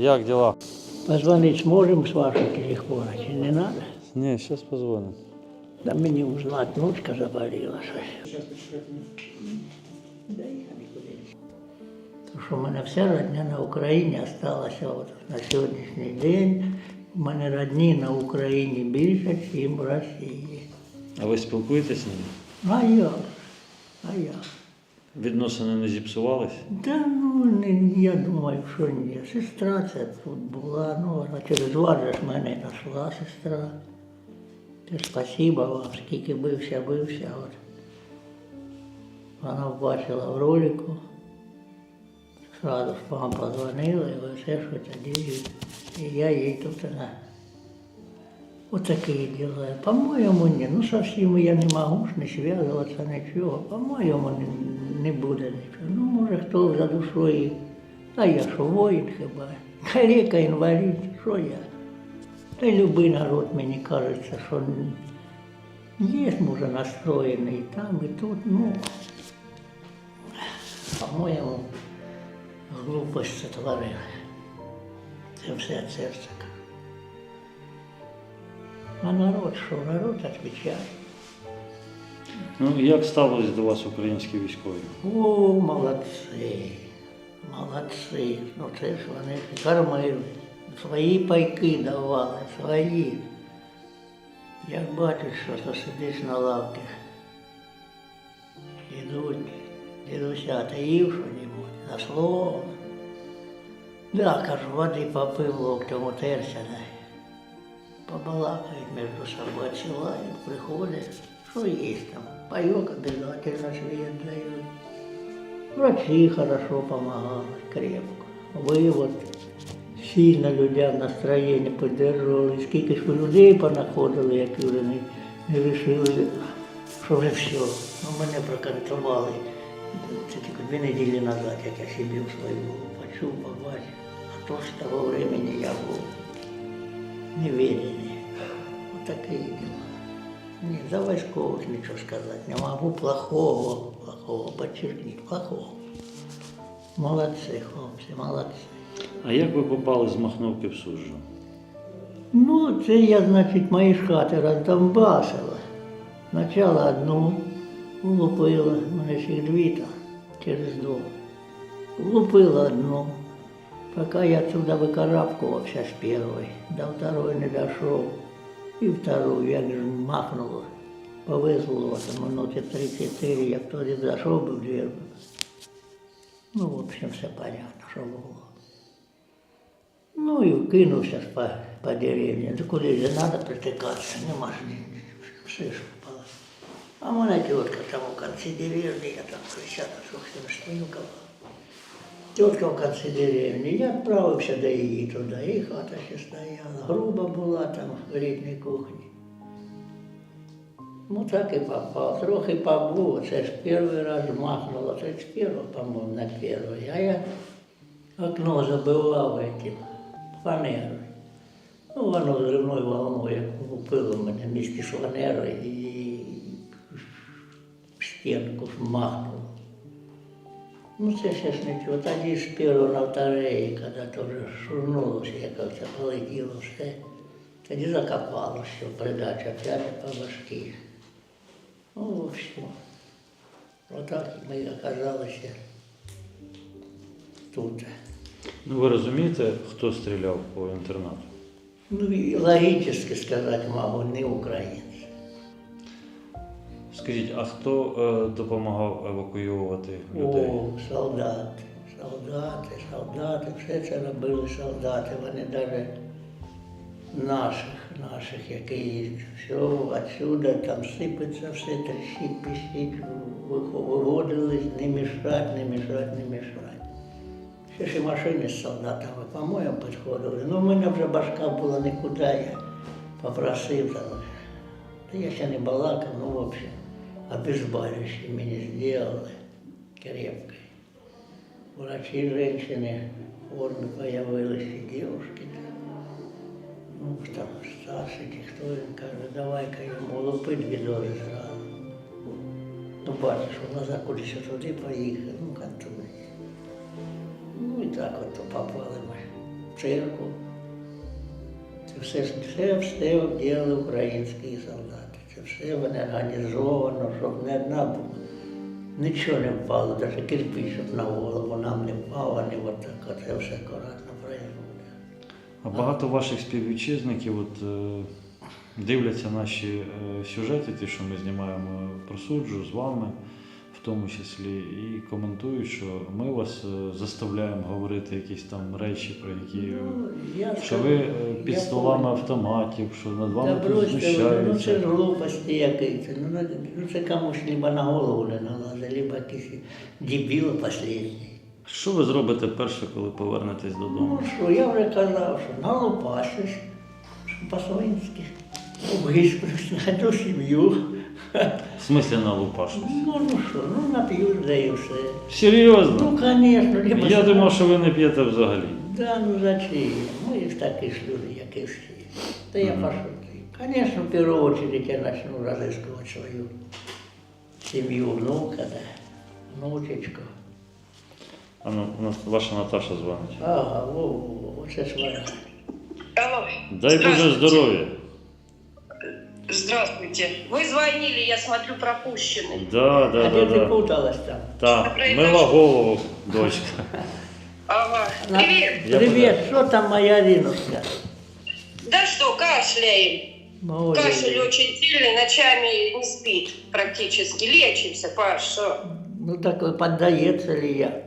Як дела? Позвонить сможем с вашего телефона, чи не надо? Ні, зараз позвоним. Да мені узнать, внучка заболіла щось. Тому що в мене вся родня на Україні залишилася от на сьогоднішній день. У мене родні на Україні більше, ніж в Росії. А ви спілкуєтесь з ними? А як? А як? Відносини не зіпсувались? Та ну не, я думаю, що ні. Сестра це тут була, ну вона через вас же ж мене знайшла сестра. Ти спасибо вам, скільки бився, бився. От. Вона бачила в ролику. Сразу ж вам позвонила і все, що тоді. І я їй тут на вот такие дела. По-моему, не. Ну, совсем я не могу ж не связываться, ничего. По-моему, не, не буде нічого. Ну, може, хто за душою. А я що, воїн хіба? Калека, інвалід, що я? Та й любий народ, мені кажеться, що є, може, настроєний і там, і тут, ну, по-моєму, глупость сотворили. Це все від А народ що? Народ відповідає. Ну, як ставились до вас українські військові? О, молодці, молодці. Ну це ж вони кормили, свої пайки давали, свої. Як бачиш, що то сидиш на лавці, ідуть, дідуся, ти їв що-небудь, за слово. Да, кажу, води попив локтем утерся, да. Побалакають між собою, отсилають, приходять, що є там. Пайок обязательно свет дают. Врачи хорошо помогали, крепко. Ви от сильно людям настроєння підтримували, скільки ж людей понаходили, які вже не, не вирішили, що вже все. Ну, мене проконтролювали. Це тільки дві неділі назад, як я в свою почув, побачив. А то з того времени я був невидимый. Вот такие дела. Нет, за войсковых ничего сказать не могу. Плохого, плохого, подчеркнуть, плохого. Молодцы, хлопцы, молодцы. А як ви попали з Махновки в суджу? Ну, це я, значить, мої ж хати роздомбасила. Спочатку одну влупила, в мене ж їх дві там, через дом. Влупила одну, пока я отсюда выкарабкивался с первой, до второй не дошел. И вторую, як же махнуло, повезло, там минуты 3-4, я тоді зайшов би в двір. Ну, в общем, все понятно, що було. Ну і кинувся ж по, по деревні. Ну куди ж треба притикатися, нема ж ні- все ж впало. А в мене тітка там у кінці деревні, я там кричала, що всім стою копав. Тітка в кінці я відправився до її туди, і хата ще стояла. Груба була там в літній кухні. Ну так і попав. Трохи побув, це ж перший раз махнуло, це ж перший, по-моєму, на перший. А я окно забивав этим фанерою. Ну, воно зривною волною як лупило мене з фанерою і стінку махнуло. Ну, це ще ж нічого. Тоді ж першого на второї, коли вже шурнулося, як це полетіло все. Тоді закопало, що придача п'ять по башки. Ну, в общем, отак ми оказалися тут. Ну ви розумієте, хто стріляв по інтернату? Ну, и логически сказать могу, не українці. Скажіть, а хто е, допомагав евакуювати людей? О, солдати, солдати, солдати, все це робили солдати. Вони навіть наших, наших, які все отсюда там сипеться, все трещить, пищить, виводили, не мішать, не мішать, не мішать. Ще ж і машини з солдатами, по-моєму, підходили. Ну, в мене вже башка була нікуди, я попросив. Та я ще не балакав, ну, в общем, обезболивающие мені сделали крепкой. Врачи, женщины, в форме появились и девушки. Ну, там старший, чи хто він каже, давай-ка йому лупи дві дози зразу. Ну, бачиш, у глаза кудись туди поїхав, ну, контузія. Ну і так от попали ми. церкву. Це все, ж- все, все робили українські солдати. Це все вони організовано, щоб не одна. Нічого не впало, навіть кирпич, на голову нам не впав, а не отак. Оце все акуратно проявило. А багато ваших співвітчизників от, е, дивляться наші е, сюжети, ті, що ми знімаємо про суджу з вами, в тому числі, і коментують, що ми вас е, заставляємо говорити якісь там речі, про які. Ну, я Що скажу, ви е, під я столами помню. автоматів, що над Та вами тут бросьте, ви, ну це ж глупості якісь. Ну, ну, ну це комусь либо на голову не налазить, либо якийсь дебіл останній. Що ви зробите перше, коли повернетесь додому? Ну що, я вже казав, що налупашусь, що по-свинськи, знайду сім'ю. В смислі? Ну, ну що, ну нап'юсь, да і все. Серйозно? Ну, звісно, либо... Я думав, що ви не п'єте взагалі. Да, ну зачем? Ми ж такі ж люди, як і всі. Та я пошутив. Конечно, в первую очередь я начну разыскивать свою семью, внука, да, внучечку. А ну, у нас ваша Наташа дзвонить. Ага, во, во, во, оце вона. Алло. Дай Боже здоров'я. Здравствуйте. Вы звонили, я смотрю, пропущенный. Да, А да, де да, да. путалась там? Так, мила голову, дочка. Ага. Привет. Я що там моя Ріночка? Да что, кашляем. Ой, Кашель очень сильный, ночами не спит практически. Лечимся, Паш, что? Ну так поддается ли я?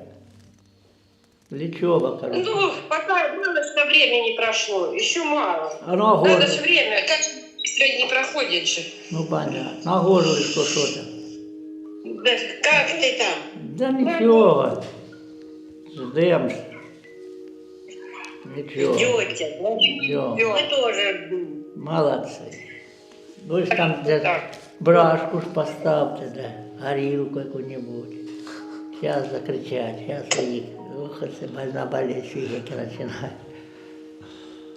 Лечева, короче. Ну, пока было, что времени прошло. Еще мало. А гору? Надо же время. Как быстро не проходит же. Ну понятно. На гору і що, що там? Да, как ты там? Да нічого. Ждем. Нічого. Тетя. Йо. Мы тоже. Молодцы. Вы ж там где Так. брашку ж поставьте, да, горилку какую-нибудь. Сейчас закричать, сейчас и ох, это больна болеть, фигики начинает.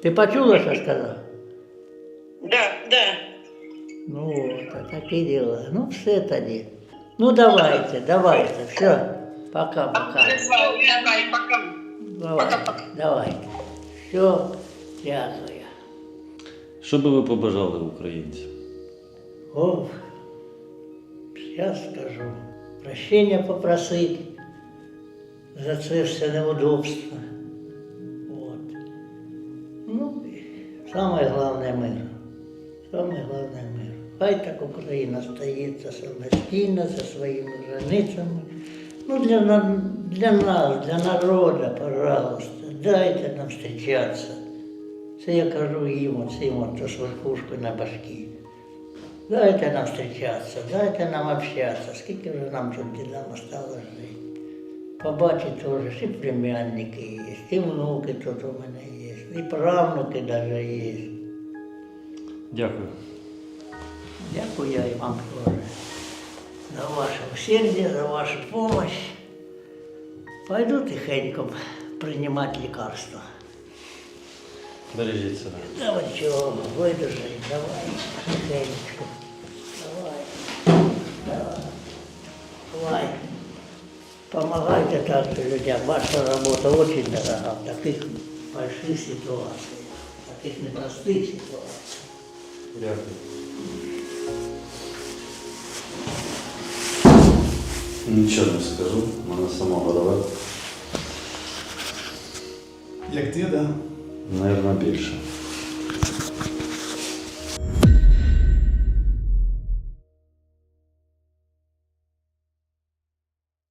Ты почула, что сказал? Да, да. Ну вот, а такие дела. Ну все тоді. Ну давайте, давайте, все. Пока-пока. Давай, пока. Давайте, давайте. Все, дякую. Що би ви побажали українцям? Ох, сейчас скажу. Прощения попросить за це все неудобство. Вот. Ну, і самое главное мир. Самое главное мир. Хай так Україна стоїть самостійно за своїми границями. Ну, для, для нас, для народу, пожалуйста, дайте нам зустрічатися. Це я кажу їм, оцим, от, з верхушкою на башки. Дайте нам зустрічатися, дайте нам общатися, скільки вже нам тут дідам осталось жити. Побачить теж, і племянники є, і внуки тут у мене є, і правнуки навіть є. Дякую. Дякую я і вам теж за ваше усердие, за вашу помощь. Пойду тихенько приймати лекарства. Бережіть себе. Давай чого, видержи, давай, тихенько. Давай. Давай. Давай. Помогайте также людям. Ваша работа очень дорога в таких больших ситуациях, в таких непростых ситуациях. Дякую. Нічого не скажу, в мене сама голова. Як ти, да? Навірно, більше.